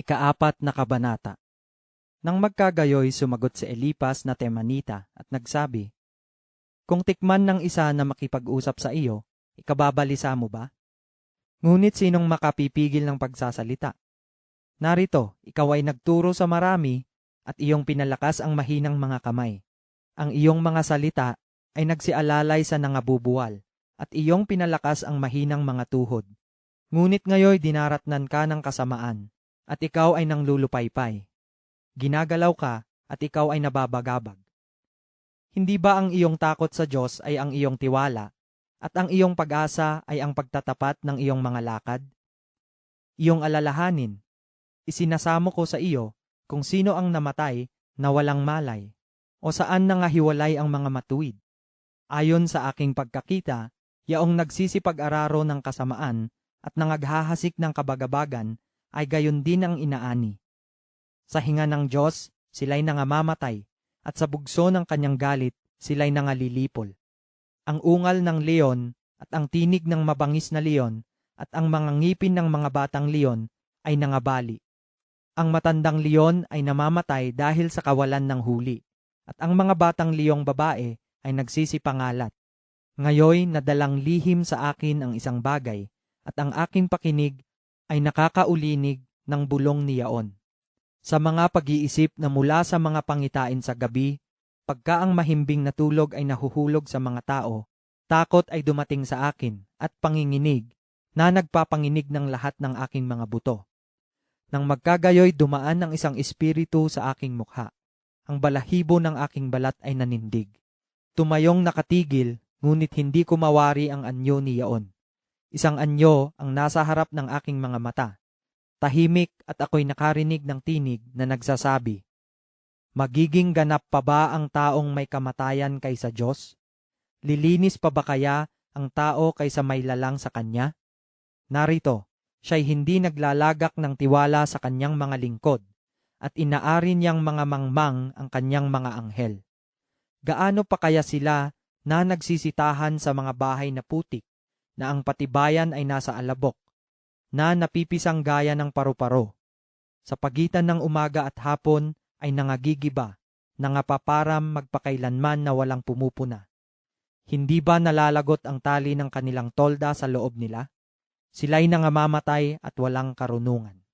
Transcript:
Ikaapat na kabanata. Nang magkagayoy, sumagot si Elipas na Temanita at nagsabi, Kung tikman ng isa na makipag-usap sa iyo, ikababalisa mo ba? Ngunit sinong makapipigil ng pagsasalita? Narito, ikaw ay nagturo sa marami at iyong pinalakas ang mahinang mga kamay. Ang iyong mga salita ay nagsialalay sa nangabubuwal at iyong pinalakas ang mahinang mga tuhod. Ngunit ngayoy dinaratnan ka ng kasamaan at ikaw ay nang lulupaypay. Ginagalaw ka at ikaw ay nababagabag. Hindi ba ang iyong takot sa Diyos ay ang iyong tiwala at ang iyong pag-asa ay ang pagtatapat ng iyong mga lakad? Iyong alalahanin, isinasamo ko sa iyo kung sino ang namatay na walang malay o saan nangahiwalay ang mga matuwid. Ayon sa aking pagkakita, yaong nagsisipag-araro ng kasamaan at nangaghahasik ng kabagabagan ay gayon din ang inaani. Sa hinga ng Diyos, sila'y nangamamatay, at sa bugso ng kanyang galit, sila'y nangalilipol. Ang ungal ng leon at ang tinig ng mabangis na leon at ang mga ngipin ng mga batang leon ay nangabali. Ang matandang leon ay namamatay dahil sa kawalan ng huli, at ang mga batang leong babae ay nagsisipangalat. Ngayoy nadalang lihim sa akin ang isang bagay, at ang aking pakinig ay nakakaulinig ng bulong ni Yaon. Sa mga pag-iisip na mula sa mga pangitain sa gabi, pagka ang mahimbing na tulog ay nahuhulog sa mga tao, takot ay dumating sa akin at panginginig na nagpapanginig ng lahat ng aking mga buto. Nang magkagayoy dumaan ng isang espiritu sa aking mukha. Ang balahibo ng aking balat ay nanindig. Tumayong nakatigil, ngunit hindi ko mawari ang anyo ni Yaon. Isang anyo ang nasa harap ng aking mga mata. Tahimik at ako'y nakarinig ng tinig na nagsasabi, Magiging ganap pa ba ang taong may kamatayan kaysa Diyos? Lilinis pa ba kaya ang tao kaysa may lalang sa Kanya? Narito, siya'y hindi naglalagak ng tiwala sa Kanyang mga lingkod at inaari niyang mga mangmang ang Kanyang mga anghel. Gaano pa kaya sila na nagsisitahan sa mga bahay na putik na ang patibayan ay nasa alabok, na napipisang gaya ng paru-paro. Sa pagitan ng umaga at hapon ay nangagigiba, nangapaparam magpakailanman na walang pumupuna. Hindi ba nalalagot ang tali ng kanilang tolda sa loob nila? Sila'y nangamamatay at walang karunungan.